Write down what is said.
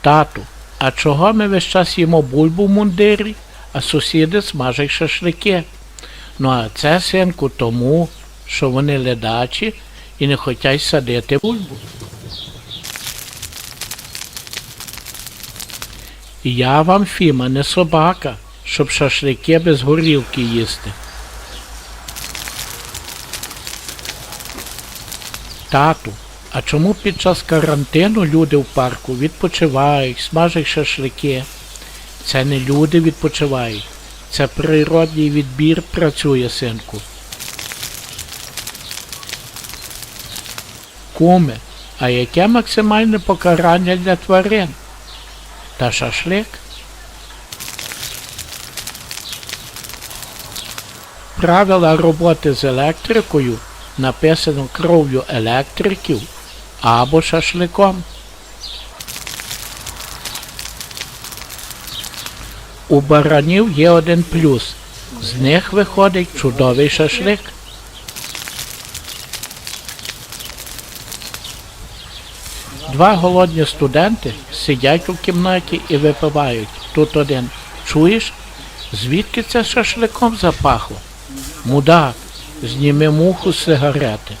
Тату, а чого ми весь час їмо бульбу в мундирі, а сусіди смажать шашлики? Ну а це, синку, тому, що вони ледачі і не хочуть садити бульбу. Я вам, Фіма, не собака, щоб шашлики без горілки їсти. Тату, а чому під час карантину люди в парку відпочивають, смажать шашлики? Це не люди відпочивають, це природній відбір працює, синку. Куме, а яке максимальне покарання для тварин? Та шашлик? Правила роботи з електрикою написано кров'ю електриків або шашликом. У баранів є один плюс. З них виходить чудовий шашлик. Два голодні студенти сидять у кімнаті і випивають. Тут один. Чуєш? Звідки це шашликом запахло? Мудак, зніми муху з сигарети.